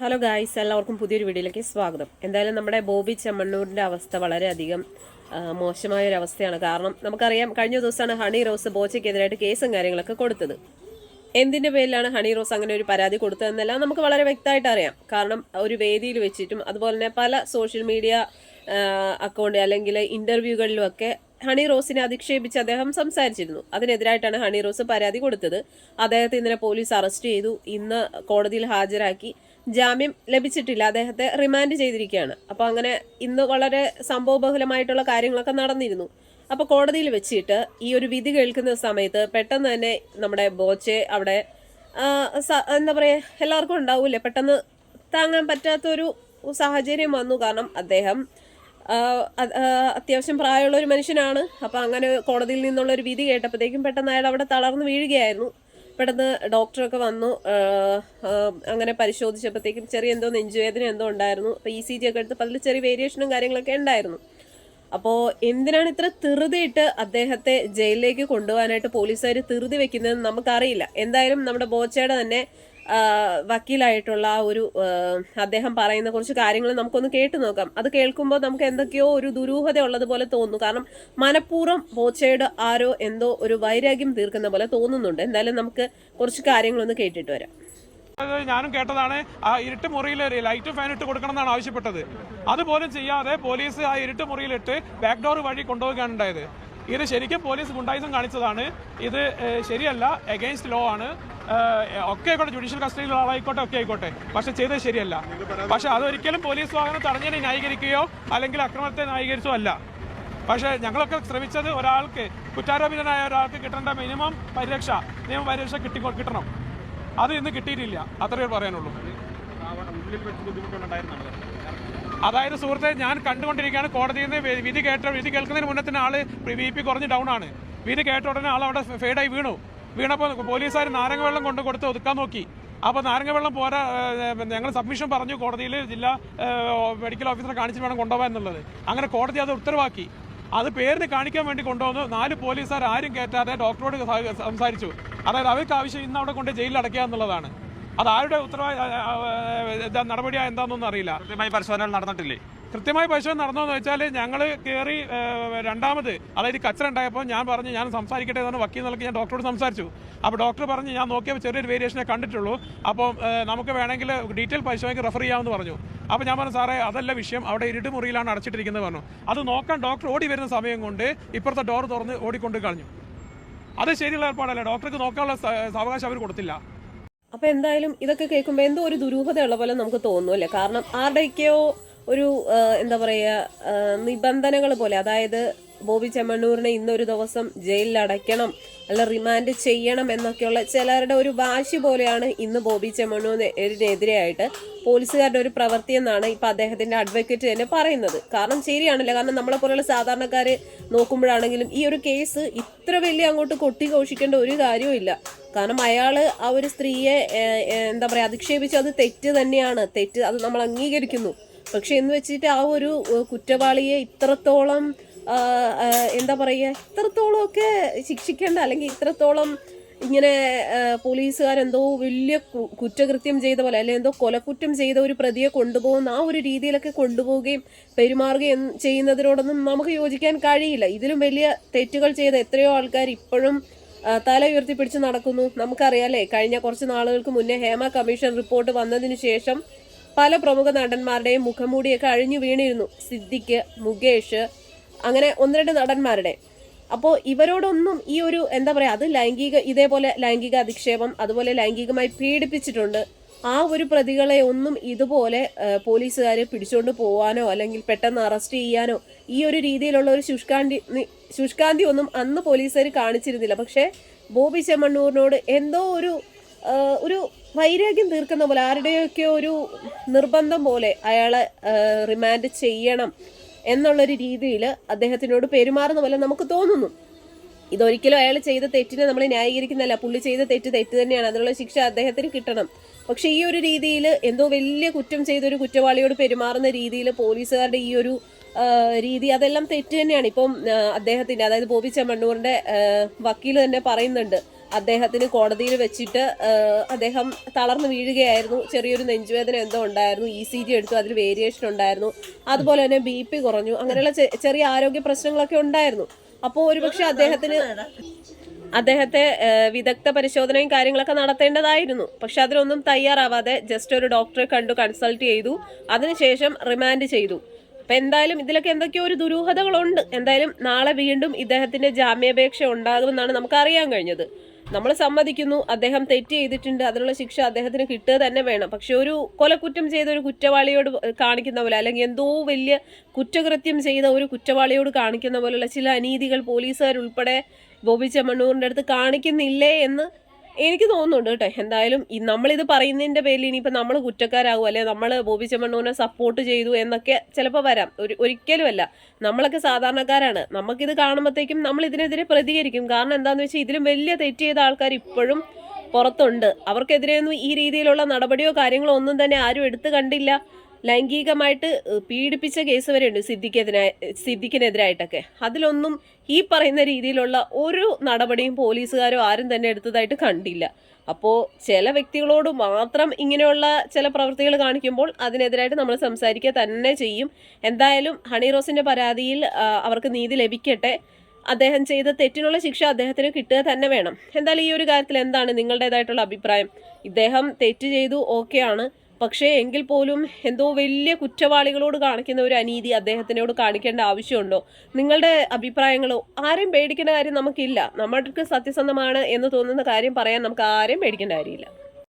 Hello guys എല്ലാവർക്കും പുതിയൊരു വീഡിയോയിലേക്ക് സ്വാഗതം. എന്തായാലും നമ്മുടെ ബോബി ചെമ്മണ്ണൂരിന്റെ അവസ്ഥ വളരെയധികം മോശമായ ഒരു അവസ്ഥയാണ് കാരണം നമുക്കറിയാം കഴിഞ്ഞ ദിവസമാണ് ഹണി റോസ് ബോച്ചയ്ക്കെതിരായിട്ട് കേസും കാര്യങ്ങളൊക്കെ കൊടുത്തത്. എന്തിന്റെ പേരിലാണ് ഹണി റോസ് അങ്ങനെ ഒരു പരാതി കൊടുത്തതെന്നെല്ലാം നമുക്ക് വളരെ വ്യക്തമായിട്ട് അറിയാം. കാരണം ഒരു വേദിയിൽ വെച്ചിട്ടും അതുപോലെ തന്നെ പല സോഷ്യൽ മീഡിയ അക്കൗണ്ട് അല്ലെങ്കിൽ ഇന്റർവ്യൂകളിലുമൊക്കെ ഹണി റോസിനെ അധിക്ഷേപിച്ച് അദ്ദേഹം സംസാരിച്ചിരുന്നു. അതിനെതിരായിട്ടാണ് ഹണി റോസ് പരാതി കൊടുത്തത്. അദ്ദേഹത്തെ ഇന്നലെ പോലീസ് അറസ്റ്റ് ചെയ്തു. ഇന്ന് കോടതിയിൽ ഹാജരാക്കി. ജാമ്യം ലഭിച്ചിട്ടില്ല. അദ്ദേഹത്തെ റിമാൻഡ് ചെയ്തിരിക്കുകയാണ്. അപ്പോൾ അങ്ങനെ ഇന്ന് വളരെ സംഭവബഹുലമായിട്ടുള്ള കാര്യങ്ങളൊക്കെ നടന്നിരുന്നു. അപ്പോൾ കോടതിയിൽ വെച്ചിട്ട് ഈ ഒരു വിധി കേൾക്കുന്ന സമയത്ത് പെട്ടെന്ന് തന്നെ നമ്മുടെ ബോച്ചെ അവിടെ എന്താ പറയുക എല്ലാവർക്കും ഉണ്ടാവില്ലേ? പെട്ടെന്ന് താങ്ങാൻ പറ്റാത്തൊരു സാഹചര്യം വന്നു. കാരണം അദ്ദേഹം അത്യാവശ്യം പ്രായമുള്ള ഒരു മനുഷ്യനാണ്. അപ്പോൾ അങ്ങനെ കോടതിയിൽ നിന്നുള്ള ഒരു വിധി കേട്ടപ്പോഴത്തേക്കും പെട്ടെന്ന് അയാൾ അവിടെ തളർന്ന് വീഴുകയായിരുന്നു. പെട്ടെന്ന് ഡോക്ടറൊക്കെ വന്നു. അങ്ങനെ പരിശോധിച്ചപ്പോഴത്തേക്കും ചെറിയ എന്തോ നെഞ്ചുവേദന എന്തോ ഉണ്ടായിരുന്നു. അപ്പോൾ ഇ സി ജി ഒക്കെ എടുത്ത് അതിൽ ചെറിയ വേരിയേഷനും കാര്യങ്ങളൊക്കെ ഉണ്ടായിരുന്നു. അപ്പോൾ എന്തിനാണ് ഇത്ര ധൃതിയിട്ട് അദ്ദേഹത്തെ ജയിലിലേക്ക് കൊണ്ടുപോകാനായിട്ട് പോലീസുകാർ ധൃതി വെക്കുന്നതെന്ന് നമുക്കറിയില്ല. എന്തായാലും നമ്മുടെ ബോച്ചയുടെ തന്നെ വക്കീലായിട്ടുള്ള ആ ഒരു അദ്ദേഹം പറയുന്ന കുറച്ച് കാര്യങ്ങൾ നമുക്കൊന്ന് കേട്ടു നോക്കാം. അത് കേൾക്കുമ്പോൾ നമുക്ക് എന്തൊക്കെയോ ഒരു ദുരൂഹത ഉള്ളതുപോലെ തോന്നുന്നു. കാരണം മനഃപൂർവം ബോച്ചയുടെ ആരോ എന്തോ ഒരു വൈരാഗ്യം തീർക്കുന്ന പോലെ തോന്നുന്നുണ്ട്. എന്തായാലും നമുക്ക് കുറച്ച് കാര്യങ്ങളൊന്ന് കേട്ടിട്ട് വരാം. ഞാനും കേട്ടതാണ്. ആ ഇരുട്ട് മുറിയിൽ ലൈറ്റ് ഫാൻ ഇട്ട് കൊടുക്കണം എന്നാണ് ആവശ്യപ്പെട്ടത്. അതുപോലും ചെയ്യാതെ പോലീസ് ആ ഇരുട്ട് മുറിയിലിട്ട് ബാക്ക് ഡോർ വഴി കൊണ്ടുപോവുകയാണ് ഉണ്ടായത്. ഇത് ശരിക്കും പോലീസ് ഗുണ്ടായുസം കാണിച്ചതാണ്. ഇത് ശരിയല്ല എഗെയിൻസ്റ്റ് ലോ ആണ്. ഒക്കെ ആയിക്കോട്ടെ ജുഡീഷ്യൽ കസ്റ്റഡിയിലുള്ള ആളായിക്കോട്ടെ ഒക്കെ ആയിക്കോട്ടെ പക്ഷെ ചെയ്തത് ശരിയല്ല പക്ഷെ അതൊരിക്കലും പോലീസ് വാഹനം തടഞ്ഞതിനെ ന്യായീകരിക്കുകയോ അല്ലെങ്കിൽ അക്രമത്തെ ന്യായീകരിച്ചോ അല്ല പക്ഷേ ഞങ്ങളൊക്കെ ശ്രമിച്ചത് ഒരാൾക്ക് കുറ്റാരോപിതനായ ഒരാൾക്ക് കിട്ടേണ്ട മിനിമം പരിരക്ഷ നിയമ പരിരക്ഷ കിട്ടി കിട്ടണം അത് ഇന്ന് കിട്ടിയിട്ടില്ല അത്രയേ പറയാനുള്ളൂ അതായത് സുഹൃത്തെ ഞാൻ കണ്ടുകൊണ്ടിരിക്കുകയാണ് കോടതിയിൽ നിന്ന് വി- വിധി കേട്ട വിധി കേൾക്കുന്നതിന് മുന്നേ തന്നെ ആൾ ബി പി കുറഞ്ഞ് ഡൗൺ ആണ് വിധി കേട്ട ഉടനെ ആൾ അവിടെ ഫേഡായി വീണു വീണപ്പോൾ പോലീസുകാർ നാരങ്ങ വെള്ളം കൊണ്ട് കൊടുത്ത് ഒതുക്കാൻ നോക്കി അപ്പോൾ നാരങ്ങ വെള്ളം പോരാ ഞങ്ങൾ സബ്മിഷൻ പറഞ്ഞു കോടതിയിൽ ജില്ലാ മെഡിക്കൽ ഓഫീസറെ കാണിച്ചിട്ട് വേണം കൊണ്ടുപോകാൻ എന്നുള്ളത് അങ്ങനെ കോടതി അത് ഉത്തരവാക്കി അത് പേരിന് കാണിക്കാൻ വേണ്ടി കൊണ്ടുവന്നു നാല് പോലീസുകാർ ആരും കയറ്റാതെ ഡോക്ടറോട് സംസാരിച്ചു അതായത് അവർക്ക് ആവശ്യം ഇന്ന് അവിടെ കൊണ്ട് ജയിലിൽ അടയ്ക്കുക എന്നുള്ളതാണ് അത് ആരുടെ ഉത്തരവാദ നടപടിയാ എന്താണെന്നൊന്നും അറിയില്ല കൃത്യമായി പരിശോധനകൾ നടന്നിട്ടില്ലേ കൃത്യമായി പരിശോധന നടന്നോന്ന് വെച്ചാൽ ഞങ്ങൾ കയറി രണ്ടാമത് അതായത് കച്ചറ ഉണ്ടായപ്പോൾ ഞാൻ പറഞ്ഞു ഞാൻ സംസാരിക്കട്ടെ എന്ന് വക്കീൽ നിലയ്ക്ക് ഞാൻ ഡോക്ടറോട് സംസാരിച്ചു. അപ്പോൾ ഡോക്ടർ പറഞ്ഞു ഞാൻ നോക്കിയപ്പോൾ ചെറിയൊരു വേരിയേഷനെ കണ്ടിട്ടുള്ളൂ. അപ്പോൾ നമുക്ക് വേണമെങ്കിൽ ഡീറ്റെയിൽ പരിശോധനയ്ക്ക് റെഫർ ചെയ്യാമെന്ന് പറഞ്ഞു. അപ്പോൾ ഞാൻ പറഞ്ഞു സാറേ അതല്ല വിഷയം. അവിടെ ഇരുട്ട് മുറിയിലാണ് അടച്ചിട്ടിരിക്കുന്നത് പറഞ്ഞു. അത് നോക്കാൻ ഡോക്ടർ ഓടി വരുന്ന സമയം കൊണ്ട് ഇപ്പുറത്തെ ഡോർ തുറന്ന് ഓടിക്കൊണ്ട് കളഞ്ഞു. അത് ശരിയുള്ള ഏർപ്പാടല്ല. ഡോക്ടർക്ക് നോക്കാനുള്ള അവകാശം അവർ കൊടുത്തില്ല. അപ്പൊ എന്തായാലും ഇതൊക്കെ കേൾക്കുമ്പോൾ എന്തോ ഒരു ദുരൂഹതയുള്ള പോലെ നമുക്ക് തോന്നുമല്ലേ കാരണം ആരുടെയൊക്കെയോ ഒരു എന്താ പറയുക നിബന്ധനകൾ പോലെ അതായത് ബോബി ചെമ്മണ്ണൂരിനെ ഇന്നൊരു ദിവസം ജയിലിൽ അടയ്ക്കണം അല്ല റിമാൻഡ് ചെയ്യണം എന്നൊക്കെയുള്ള ചിലരുടെ ഒരു വാശി പോലെയാണ് ഇന്ന് ബോബി ചെമ്മണ്ണൂരിനെതിരെയായിട്ട് പോലീസുകാരുടെ ഒരു പ്രവൃത്തി എന്നാണ് ഇപ്പം അദ്ദേഹത്തിന്റെ അഡ്വക്കേറ്റ് തന്നെ പറയുന്നത്. കാരണം ശരിയാണല്ലോ കാരണം നമ്മളെ പോലെയുള്ള സാധാരണക്കാർ നോക്കുമ്പോഴാണെങ്കിലും ഈ ഒരു കേസ് ഇത്ര വലിയ അങ്ങോട്ട് കൊട്ടിഘോഷിക്കേണ്ട ഒരു കാര്യവുമില്ല കാരണം അയാൾ ആ ഒരു സ്ത്രീയെ എന്താ പറയുക അധിക്ഷേപിച്ചു അത് തെറ്റ് തന്നെയാണ്. തെറ്റ് അത് നമ്മൾ അംഗീകരിക്കുന്നു. പക്ഷെ എന്ന് വെച്ചിട്ട് ആ ഒരു കുറ്റവാളിയെ ഇത്രത്തോളം എന്താ പറയുക ഇത്രത്തോളം ഒക്കെ ശിക്ഷിക്കേണ്ട അല്ലെങ്കിൽ ഇത്രത്തോളം ഇങ്ങനെ പോലീസുകാരെന്തോ വലിയ കുറ്റകൃത്യം ചെയ്ത പോലെ അല്ലെങ്കിൽ എന്തോ കൊലക്കുറ്റം ചെയ്ത ഒരു പ്രതിയെ കൊണ്ടുപോകുന്ന ആ ഒരു രീതിയിലൊക്കെ കൊണ്ടുപോവുകയും പെരുമാറുകയും ചെയ്യുന്നതിനോടൊന്നും നമുക്ക് യോജിക്കാൻ കഴിയില്ല. ഇതിലും വലിയ തെറ്റുകൾ ചെയ്ത എത്രയോ ആൾക്കാർ ഇപ്പോഴും തല ഉയർത്തി പിടിച്ച് നടക്കുന്നു നമുക്കറിയാലേ കഴിഞ്ഞ കുറച്ച് നാളുകൾക്ക് മുന്നേ ഹേമ കമ്മീഷൻ റിപ്പോർട്ട് വന്നതിന് ശേഷം പല പ്രമുഖ നടന്മാരുടെയും മുഖംമൂടിയൊക്കെ അഴിഞ്ഞു വീണിരുന്നു. സിദ്ദിഖ് മുകേഷ് അങ്ങനെ ഒന്ന് രണ്ട് നടന്മാരുടെ. അപ്പോൾ ഇവരോടൊന്നും ഈ ഒരു എന്താ പറയുക അത് ലൈംഗിക ഇതേപോലെ ലൈംഗിക അധിക്ഷേപം അതുപോലെ ലൈംഗികമായി പീഡിപ്പിച്ചിട്ടുണ്ട്. ആ ഒരു പ്രതികളെ ഒന്നും ഇതുപോലെ പോലീസുകാർ പിടിച്ചുകൊണ്ട് പോവാനോ അല്ലെങ്കിൽ പെട്ടെന്ന് അറസ്റ്റ് ചെയ്യാനോ ഈ ഒരു രീതിയിലുള്ള ഒരു ശുഷ്കാന്തി ശുഷ്കാന്തി ഒന്നും അന്ന് പോലീസുകാർ കാണിച്ചിരുന്നില്ല. പക്ഷേ ബോബി ചെമ്മണ്ണൂരിനോട് എന്തോ ഒരു ഒരു വൈരാഗ്യം തീർക്കുന്ന പോലെ ആരുടെയൊക്കെ ഒരു നിർബന്ധം പോലെ അയാളെ റിമാൻഡ് ചെയ്യണം എന്നുള്ളൊരു രീതിയിൽ അദ്ദേഹത്തിനോട് പെരുമാറുന്ന പോലെ നമുക്ക് തോന്നുന്നു. ഇതൊരിക്കലും അയാൾ ചെയ്ത തെറ്റിനെ നമ്മൾ ന്യായീകരിക്കുന്നതല്ല. പുള്ളി ചെയ്ത തെറ്റ് തെറ്റ് തന്നെയാണ്. അതിനുള്ള ശിക്ഷ അദ്ദേഹത്തിന് കിട്ടണം. പക്ഷെ ഈ ഒരു രീതിയിൽ എന്തോ വലിയ കുറ്റം ചെയ്ത ഒരു കുറ്റവാളിയോട് പെരുമാറുന്ന രീതിയിൽ പോലീസുകാരുടെ ഈ ഒരു രീതി അതെല്ലാം തെറ്റ് തന്നെയാണ്. ഇപ്പം അദ്ദേഹത്തിന്റെ അതായത് ബോബി ചെമ്മണ്ണൂറിന്റെ വക്കീൽ തന്നെ പറയുന്നുണ്ട്. അദ്ദേഹത്തിന് കോടതിയിൽ വെച്ചിട്ട് അദ്ദേഹം തളർന്നു വീഴുകയായിരുന്നു. ചെറിയൊരു നെഞ്ചുവേദന എന്തോ ഉണ്ടായിരുന്നു. ഇ സി ജി എടുത്തു അതിൽ വേരിയേഷൻ ഉണ്ടായിരുന്നു. അതുപോലെ തന്നെ ബി പി കുറഞ്ഞു. അങ്ങനെയുള്ള ചെറിയ ആരോഗ്യ പ്രശ്നങ്ങളൊക്കെ ഉണ്ടായിരുന്നു. അപ്പോൾ ഒരുപക്ഷെ അദ്ദേഹത്തിന് അദ്ദേഹത്തെ വിദഗ്ധ പരിശോധനയും കാര്യങ്ങളൊക്കെ നടത്തേണ്ടതായിരുന്നു. പക്ഷെ അതിനൊന്നും തയ്യാറാവാതെ ജസ്റ്റ് ഒരു ഡോക്ടറെ കണ്ടു കൺസൾട്ട് ചെയ്തു. അതിനുശേഷം റിമാൻഡ് ചെയ്തു. അപ്പം എന്തായാലും ഇതിലൊക്കെ എന്തൊക്കെയോ ഒരു ദുരൂഹതകളുണ്ട്. എന്തായാലും നാളെ വീണ്ടും ഇദ്ദേഹത്തിന്റെ ജാമ്യാപേക്ഷ ഉണ്ടാകുമെന്നാണ് നമുക്ക് അറിയാൻ കഴിഞ്ഞത്. നമ്മൾ സമ്മതിക്കുന്നു അദ്ദേഹം തെറ്റ് ചെയ്തിട്ടുണ്ട് അതിനുള്ള ശിക്ഷ അദ്ദേഹത്തിന് കിട്ടുക തന്നെ വേണം. പക്ഷെ ഒരു കൊലക്കുറ്റം ചെയ്ത ഒരു കുറ്റവാളിയോട് കാണിക്കുന്ന പോലെ അല്ലെങ്കിൽ എന്തോ വലിയ കുറ്റകൃത്യം ചെയ്ത ഒരു കുറ്റവാളിയോട് കാണിക്കുന്ന പോലെയുള്ള ചില അനീതികൾ പോലീസുകാരുൾപ്പെടെ ബോബി ചെമ്മണ്ണൂറിന്റെ അടുത്ത് കാണിക്കുന്നില്ലേ എന്ന് എനിക്ക് തോന്നുന്നുണ്ട് കേട്ടോ എന്തായാലും നമ്മളിത് പറയുന്നതിന്റെ പേരിൽ ഇനിയിപ്പോൾ നമ്മൾ കുറ്റക്കാരാകും അല്ലെ നമ്മൾ ബോബി ചെമ്മണ്ണൂനെ സപ്പോർട്ട് ചെയ്തു എന്നൊക്കെ ചിലപ്പോൾ വരാം. ഒരു ഒരിക്കലുമല്ല നമ്മളൊക്കെ സാധാരണക്കാരാണ്. നമുക്കിത് കാണുമ്പോഴത്തേക്കും നമ്മൾ ഇതിനെതിരെ പ്രതികരിക്കും. കാരണം എന്താണെന്ന് വെച്ചാൽ ഇതിലും വലിയ തെറ്റ് ചെയ്ത ആൾക്കാർ ഇപ്പോഴും പുറത്തുണ്ട്. അവർക്കെതിരെയൊന്നും ഈ രീതിയിലുള്ള നടപടിയോ കാര്യങ്ങളോ ഒന്നും തന്നെ ആരും എടുത്തു കണ്ടില്ല. ലൈംഗികമായിട്ട് പീഡിപ്പിച്ച കേസ് വരെയുണ്ട് സിദ്ദിഖിനെതിരായി സിദ്ദിഖിനെതിരായിട്ടൊക്കെ. അതിലൊന്നും ഈ പറയുന്ന രീതിയിലുള്ള ഒരു നടപടിയും പോലീസുകാരോ ആരും തന്നെ എടുത്തതായിട്ട് കണ്ടില്ല. അപ്പോൾ ചില വ്യക്തികളോട് മാത്രം ഇങ്ങനെയുള്ള ചില പ്രവൃത്തികൾ കാണിക്കുമ്പോൾ അതിനെതിരായിട്ട് നമ്മൾ സംസാരിക്കുക തന്നെ ചെയ്യും. എന്തായാലും ഹണി റോസിന്റെ പരാതിയിൽ അവർക്ക് നീതി ലഭിക്കട്ടെ. അദ്ദേഹം ചെയ്ത തെറ്റിനുള്ള ശിക്ഷ അദ്ദേഹത്തിന് കിട്ടുക തന്നെ വേണം. എന്തായാലും ഈ ഒരു കാര്യത്തിൽ എന്താണ് നിങ്ങളുടേതായിട്ടുള്ള അഭിപ്രായം? ഇദ്ദേഹം തെറ്റ് ചെയ്തു ഓക്കെയാണ്. പക്ഷേ എങ്കിൽ പോലും എന്തോ വലിയ കുറ്റവാളികളോട് കാണിക്കുന്ന ഒരു അനീതി അദ്ദേഹത്തിനോട് കാണിക്കേണ്ട ആവശ്യമുണ്ടോ? നിങ്ങളുടെ അഭിപ്രായങ്ങളോ? ആരും പേടിക്കേണ്ട കാര്യം നമുക്കില്ല. നമ്മൾക്ക് സത്യസന്ധമാണ് എന്ന് തോന്നുന്ന കാര്യം പറയാൻ നമുക്ക് ആരും പേടിക്കേണ്ട കാര്യമില്ല.